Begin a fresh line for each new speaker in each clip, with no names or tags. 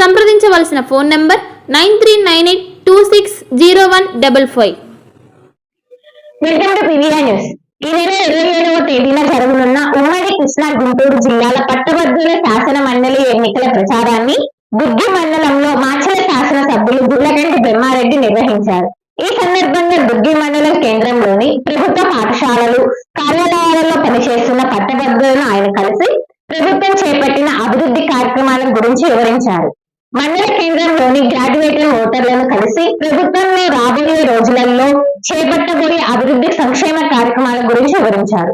సంప్రదించవలసిన phone number nine three nine eight two six zero one double five.
Welcome to PVR news. ఈ నెల ఇరవై ఏడవ తేదీన జరగనున్న ఉమ్మడి కృష్ణా గుంటూరు జిల్లాల పట్టభద్రుల శాసన మండలి ఎన్నికల ప్రచారాన్ని గుడ్డి మండలంలో మాచల శాసన సభ్యులు గుల్లగంటి బ్రహ్మారెడ్డి నిర్వహించారు. ఈ సందర్భంగా గుడ్డి మండలం కేంద్రంలోని ప్రభుత్వ పాఠశాలలు కార్యాలయాలలో పనిచేస్తున్న పట్టభద్రులను ఆయన కలిసి ప్రభుత్వం చేపట్టిన అభివృద్ధి కార్యక్రమాల గురించి వివరించారు. మండల కేంద్రంలోని గ్రాడ్యుయేటెడ్ ఓటర్లను కలిసి ప్రభుత్వంలో రాబోయే రోజులలో చేపట్టబోయే అభివృద్ధి సంక్షేమ కార్యక్రమాల గురించి వివరించారు.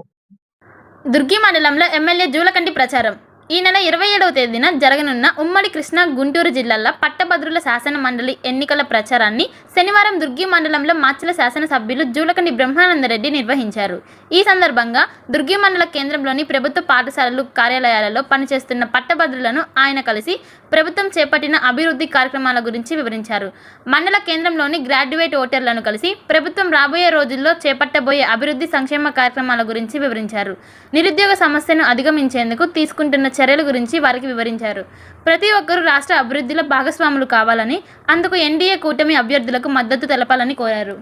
దుర్గి మండలంలో ఎమ్మెల్యే జూలకంటి ప్రచారం. ఈ నెల ఇరవై ఏడవ తేదీన జరగనున్న ఉమ్మడి కృష్ణా గుంటూరు జిల్లాల పట్టభద్రుల శాసన మండలి ఎన్నికల ప్రచారాన్ని శనివారం దుర్గి మండలంలో మాచల శాసనసభ్యులు జూలకండి బ్రహ్మానందరెడ్డి నిర్వహించారు. ఈ సందర్భంగా దుర్గి మండల కేంద్రంలోని ప్రభుత్వ పాఠశాలలు కార్యాలయాలలో పనిచేస్తున్న పట్టభద్రులను ఆయన కలిసి ప్రభుత్వం చేపట్టిన అభివృద్ధి కార్యక్రమాల గురించి వివరించారు. మండల కేంద్రంలోని గ్రాడ్యుయేట్ ఓటర్లను కలిసి ప్రభుత్వం రాబోయే రోజుల్లో చేపట్టబోయే అభివృద్ధి సంక్షేమ కార్యక్రమాల గురించి వివరించారు. నిరుద్యోగ సమస్యను అధిగమించేందుకు తీసుకుంటున్న చర్యల గురించి వారికి వివరించారు. ప్రతి ఒక్కరూ రాష్ట్ర అభివృద్ధిలో భాగస్వాములు కావాలని అందుకు ఎన్డీఏ కూటమి అభ్యర్థులకు మద్దతు తెలపాలని కోరారు.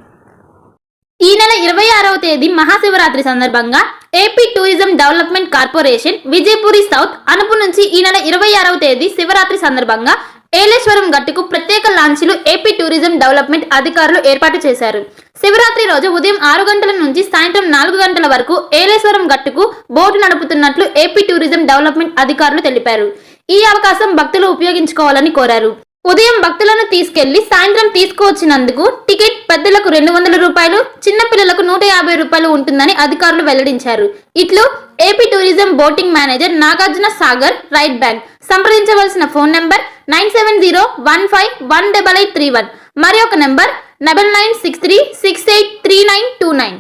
ఈ నెల ఇరవై ఆరవ తేదీ మహాశివరాత్రి సందర్భంగా AP tourism development corporation Vijayapuri south Anupu నుంచి ఈ నెల ఇరవై ఆరవ తేదీ శివరాత్రి సందర్భంగా ఏలేశ్వరం గట్టుకు ప్రత్యేక లాంచీలు ఏపీ టూరిజం డెవలప్మెంట్ అధికారులు ఏర్పాటు చేశారు. శివరాత్రి రోజు ఉదయం ఆరు గంటల నుంచి సాయంత్రం నాలుగు గంటల వరకు ఏలేశ్వరం గట్టుకు బోటు నడుపుతున్నట్లు ఏపీ టూరిజం డెవలప్మెంట్ అధికారులు తెలిపారు. ఈ అవకాశం భక్తులు ఉపయోగించుకోవాలని కోరారు. ఉదయం భక్తులను తీసుకెళ్ళి సాయంత్రం తీసుకువచ్చినందుకు టికెట్ పెద్దలకు రెండు వందల రూపాయలు చిన్నపిల్లలకు నూట యాభై రూపాయలు ఉంటుందని అధికారులు వెల్లడించారు. ఇట్లు AP tourism boating manager Nagarjuna Sagar right bank. సంప్రదించవలసిన phone number nine seven zero one five one double eight three one. మరి ఒక number double nine six three six eight three nine two nine.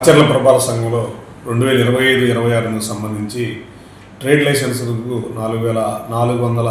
ఆచరణ ప్రభావ సంఘంలో రెండు వేల ఇరవై ఐదు ఇరవై ఆరుకు సంబంధించి ట్రేడ్ లైసెన్సులకు నాలుగు వేల నాలుగు వందల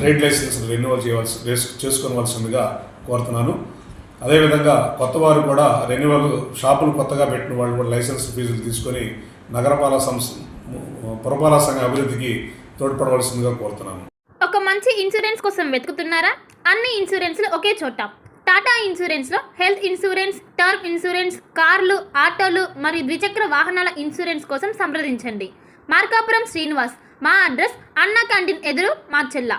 ట్రేడ్ లైసెన్స్ రెన్యువల్ చేయవలసి చేసుకోవాల్సిందిగా కోరుతున్నాను. అదేవిధంగా కొత్త వారు కూడా రెన్యువల్ షాపులు కొత్తగా పెట్టిన వాళ్ళు కూడా లైసెన్స్ ఫీజులు తీసుకొని నగరపాలక సంస్థ పురపాలక సంఘ అభివృద్ధికి తోడ్పడవలసిందిగా కోరుతున్నాను.
ఒక మంచి ఇన్సూరెన్స్ కోసం వెతుకుతున్నారా? అన్ని ఇన్సూరెన్స్లు ఒకే చోట. టాటా ఇన్సూరెన్స్లో హెల్త్ ఇన్సూరెన్స్ టర్మ్ ఇన్సూరెన్స్ కార్లు ఆటోలు మరియు ద్విచక్ర వాహనాల ఇన్సూరెన్స్ కోసం సంప్రదించండి. మార్కాపురం శ్రీనివాస్. మా అడ్రస్ అన్నా క్యాంటీన్ ఎదురు మా చెల్లా.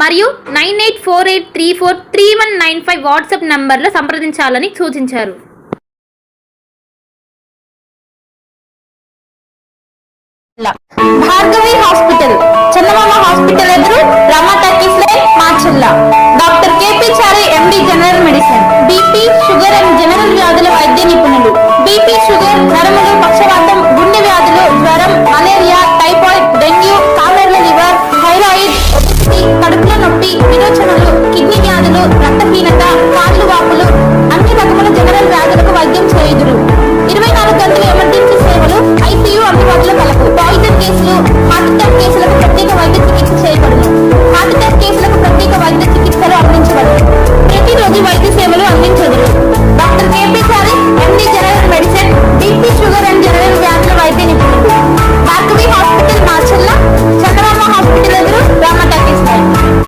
మరియు nine eight four eight three four three one nine five WhatsApp నంబర్లో సంప్రదించాలని సూచించారు. భార్గవి హాస్పిటల్ చందమామ హాస్పిటల్ ఎదురు Rama talkies line Macherla doctor KP Chari MD general medicine. BP sugar and general వ్యాధుల